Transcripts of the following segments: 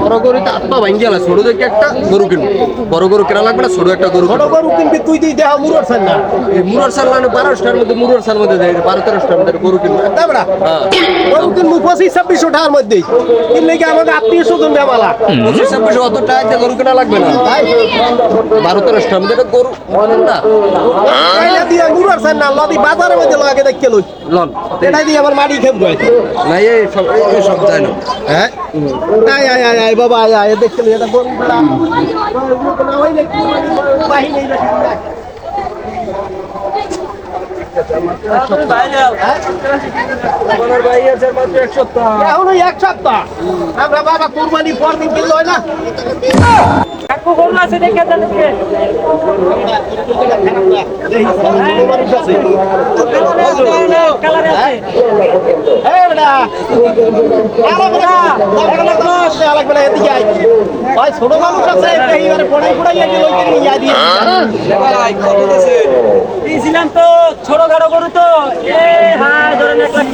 বড় গরু না তো আত্মা ভাঙ্গি গেল ছোট দেখে একটা গরু কিনবো। বড় গরু কেনা লাগবে না ছোট একটা গরু বড় গরু কিনবি তুই তুই দেহ মুরর ছান না মুরার সাল মানে বারোশটার মধ্যে মুরার সাল মধ্যে দেয় বারো তেরোশটার মধ্যে গরু কিনবো। তাবড়া হ্যাঁ। গরু কিনবো পঁচিশ ছাব্বিশশো টাকার মধ্যেই। কিনলে কি আমাকে আত্মীয় স্বজন বেমালা? পঁচিশ ছাব্বিশ অত টাকা দিয়ে গরু কেনা লাগবে না। বারো তেরোশটার মধ্যে গরু না। দিয়ে মুরর ছান না লদি বাজারের মধ্যে লাগে দেখতে লই। লন। এটাই দিয়ে আমার মাটি খেপ গায় না এই সব এই সব যায় না। হ্যাঁ? আয় আয় আয় আয় বাবা আয় আয় দেখতে লই এটা গরু বেড়া বাহিনী আমার ভাই এক সপ্তাহ এখনও এক সপ্তাহ। আমরা বাবা কুরবানি পর দিন কিনলো না? কাকু গরু আছে দেখে জানবে কালারে আছে। ছোট মানুষ আছে এইবারে পড়াই পড়াই গেল ওই দিন দিয়ে। দিয়েছিলাম তো ছোট খাটো গরু তো। এ হ্যাঁ ধরেন এক লাখ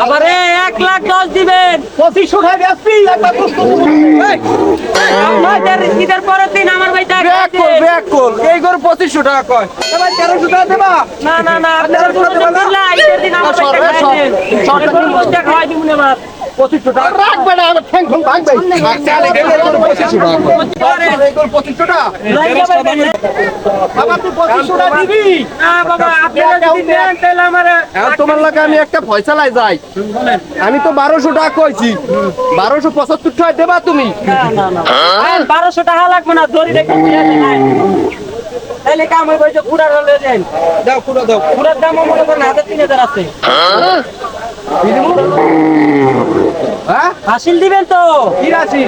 আবার এক লাখ দশ দিবেন পঁচিশশো টাকা বেশি একবার প্রশ্ন আমাদের ঈদের পরের দিন আমার ভাই ব্যাক কল ব্যাক কল এই গরু পঁচিশশো টাকা কয় এবার তেরোশো টাকা দেবা না না না ঈদের দিন আমার ভাই টাকা গরু বসটা খাওয়াই দিব না এবার পঁচিশশো টাকা রাখবে না আমার ঠ্যাং ঠ্যাং ভাঙবে পঁচিশশো টাকা। এই গরু পঁচিশশো টাকা। লাইগা পাইবেন না। বাবা তুই পঁচিশশো টাকা দিবি? না বাবা আপনারা যদি নেন তাহলে আমার তোমার লাগে আমি একটা ফয়সালায় যাই। আমি তো বারোশো টাকা কইছি। বারোশো পঁচাত্তর টাকা দেবা তুমি। না না না বারোশো টাকা লাগবে না দড়ি রেখে। তাহলে কাম হইব যে পুরার হলে দেন। দাও পুরো দাও। পুরার দাম মনে করেন হাজার তিন হাজার আছে। হ্যাঁ? হাসিল দিবেন তো। কি রাশি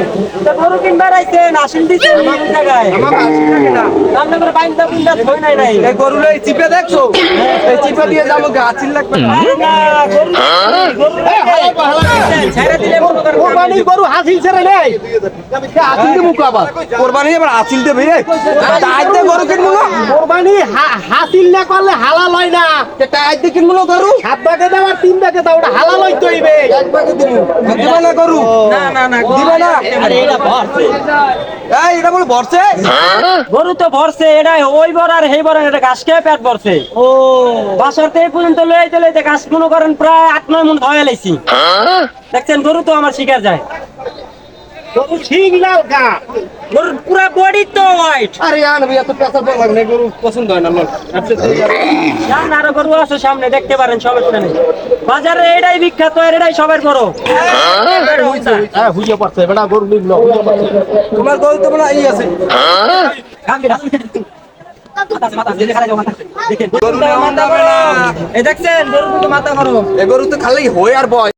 তো গরু কিনবার আইছেন দিচ্ছেন এই জায়গায়। আমার টাকা না। করে বাইন্দা বুন্দা নাই নাই। এই গরুলে এই চিপে দেখছ? এই চিপে দিয়ে যাব লাগবে না। গরু গরু ছেড়ে দিলে মনে কোরবানি গরু ছেড়ে নেই। আসিল আবার। কোরবানি এবার আসিল দেবে। রে তাই দিয়ে গরু কিনবো না কোরবানি হাসিল না করলে হালাল হয় না। তাই দিয়ে কিনবো না গরু সাত ভাগে দাও আর তিন ভাগে দাও ওটা হালাল হইতে হইবে এক ভাগে দিব দিবে না গরু? না না না দিবে না? আরে এটা ভরছে। এই এটা বলে ভরছে? গরু তো ভরছে এটা ওই বর আর সেই বর এটা ঘাস খেয়ে পেট ভরছে। ও। বাসার থেকে পর্যন্ত লইতে লইতে ঘাস মনে করেন প্রায় আট নয় মন ধয়ে লাইছি। দেখছেন গরু তো আমার শিকার যায়। গরু ঠিক লাল গরুর পুরা বডি তো হোয়াইট আরে আনবি এত পেশা বল লাগে গরু পছন্দ হয় না লোক জান আরও গরু আছে সামনে দেখতে পারেন সমস্যা নেই বাজারে এটাই বিখ্যাত আর এটাই সবার বড়। হ্যাঁ বুঝে পারছে বেটা গরু তোমার গরু তো মানে এই আছে। এই দেখছেন গরু দুটো মাথা করো এ গরু তো খালি হয় আর বয়।